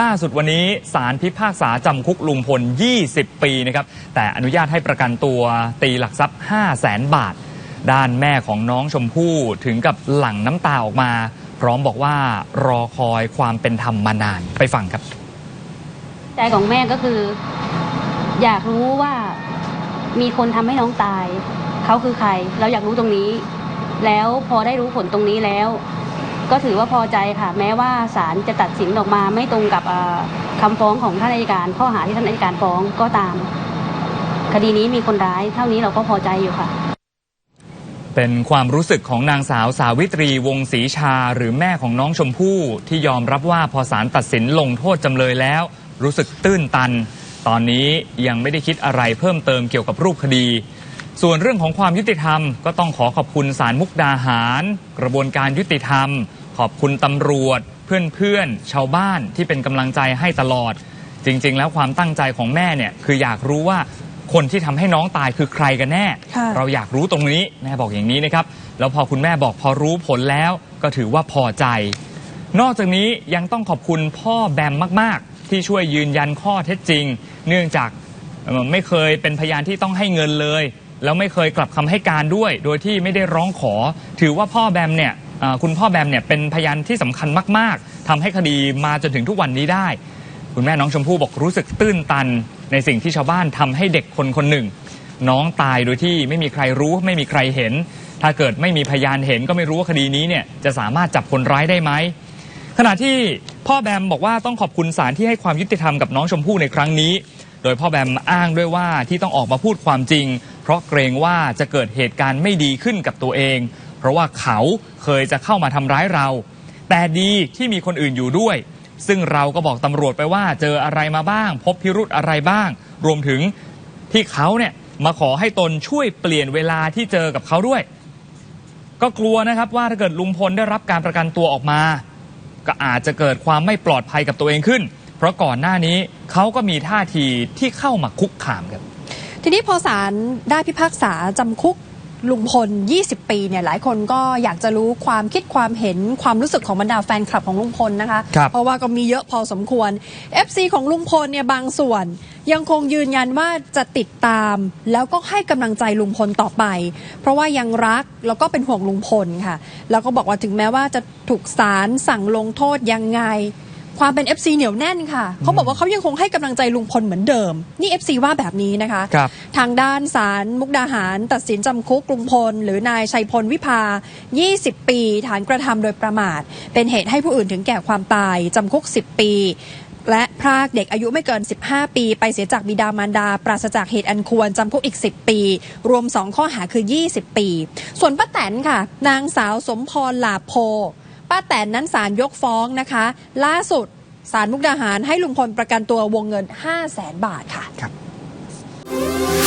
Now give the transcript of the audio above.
ล่าสุดวันนี้ศาลพิพากษาจำคุกลุงพล 20 ปีนะครับ แต่อนุญาตให้ประกันตัวตีหลักทรัพย์ 5 0 0แสนบาท ด้านแม่ของน้องชมพู่ถึงกับหลั่งน้ำตาออกมา พร้อมบอกว่ารอคอยความเป็นธรรมมานานไปฟังครับ ใจของแม่ก็คือ อยากรู้ว่ามีคนทำให้น้องตาย เขาคือใคร เราอยากรู้ตรงนี้ แล้วพอได้รู้ผลตรงนี้แล้ว ก็ถือว่าพอใจค่ะ แม้ว่าศาลจะตัดสินออกมาไม่ตรงกับเอ่อคำฟ้องของท่านอัยการ ข้อหาที่ท่านอัยการฟ้องก็ตาม คดีนี้มีคนร้ายเท่านี้เราก็พอใจอยู่ค่ะ เป็นความรู้สึกของนางสาวสาวิตรีวงศรีชา หรือแม่ของน้องชมพู่ที่ยอมรับว่าพอศาลตัดสินลงโทษจำเลยแล้ว รู้สึกตื้นตัน ตอนนี้ยังไม่ได้คิดอะไรเพิ่มเติมเกี่ยวกับรูปคดีส่วนเรื่องของความยุติธรรมก็ต้องขอขอบคุณศาลมุกดาหาร กระบวนการยุติธรรม ขอบคุณตำรวจ เพื่อนๆ ชาวบ้านที่เป็นกำลังใจให้ตลอด จริง ๆ แล้วความตั้งใจของแม่เนี่ยคืออยากรู้ว่าคนที่ทำให้น้องตายคือใครกันแน่ค่ะเราอยากรู้ตรงนี้แม่บอกอย่างนี้นะครับ แล้วพอคุณแม่บอกพอรู้ผลแล้วก็ถือว่าพอใจ นอกจากนี้ยังต้องขอบคุณพ่อแบมมาก ๆ ที่ช่วยยืนยันข้อเท็จจริง เนื่องจากเอ่อไม่เคยเป็นพยานที่ต้องให้เงินเลย แล้วไม่เคยกลับคำให้การด้วย โดยที่ไม่ได้ร้องขอ ถือว่าพ่อแบมเนี่ยเอ่อคุณพ่อแบมเนี่ยเป็นพยานที่สำคัญมาก ๆทำให้คดีมาจนถึงทุกวันนี้ได้ คุณแม่น้องชมพู่บอกรู้สึกตื้นตัน ในสิ่งที่ชาวบ้านทำให้เด็กคนคนหนึ่ง น้องตายโดยที่ไม่มีใครรู้ไม่มีใครเห็น ถ้าเกิดไม่มีพยานเห็นก็ไม่รู้ว่าคดีนี้เนี่ยจะสามารถจับคนร้ายได้ไหม ขณะที่พ่อแบมบอกว่าต้องขอบคุณศาลที่ให้ความยุติธรรมกับน้องชมพู่ในครั้งนี้ โดยพ่อแบมอ้างด้วยว่าที่ต้องออกมาพูดความจริง เพราะเกรงว่าจะเกิดเหตุการณ์ไม่ดีขึ้นกับตัวเอง เพราะว่าเขาเคยจะเข้ามาทำร้ายเรา แต่ดีที่มีคนอื่นอยู่ด้วย ซึ่งเราก็บอกตำรวจไปว่าเจออะไรมาบ้าง พบพิรุธอะไรบ้าง รวมถึงที่เขาเนี่ยมาขอให้ตนช่วยเปลี่ยนเวลาที่เจอกับเขาด้วย ก็กลัวนะครับว่าถ้าเกิดลุงพลได้รับการประกันตัวออกมา ก็อาจจะเกิดความไม่ปลอดภัยกับตัวเองขึ้น เพราะก่อนหน้านี้เขาก็มีท่าทีที่เข้ามาคุกคามครับทีนี้พอศาลได้พิพากษาจำคุก ลุงพล 20 ปีเนี่ยหลายคนก็อยากจะรู้ความคิดความเห็นความรู้สึกของบรรดาแฟนคลับของลุงพลนะคะครับเพราะว่าก็มีเยอะพอสมควร FC ของลุงพลเนี่ยบางส่วน ยังคงยืนยันว่าจะติดตาม แล้วก็ให้กำลังใจลุงพลต่อไป เพราะว่ายังรักแล้วก็เป็นห่วงลุงพลค่ะ แล้วก็บอกว่าถึงแม้ว่าจะถูกศาลสั่งลงโทษยังไง ความเป็น FC เหนียวแน่นค่ะ เขาบอกว่าเขายังคงให้กำลังใจลุงพลเหมือนเดิม นี่ FC ว่าแบบนี้นะคะ ครับ ทางด้านศาลมุกดาหาร ตัดสินจำคุกลุงพล หรือนายชัยพลวิภา 20 ปี ฐานกระทำโดยประมาท เป็นเหตุให้ผู้อื่นถึงแก่ความตายจำคุก 10 ปี และพรากเด็กอายุไม่เกิน 15 ปี ไปเสียจากบิดามารดา ปราศจากเหตุอันควรจำคุกอีก 10 ปี รวม 2 ข้อหาคือ 20 ปี ส่วนป้าแตนค่ะ นางสาวสมพรหลาโพ ป้าแตนนั้นสารยกฟ้องนะคะ ล่าสุดสารมุกดาหารให้ลุงพลประกันตัววงเงิน 5 0 0แสนบาทค่ะครับ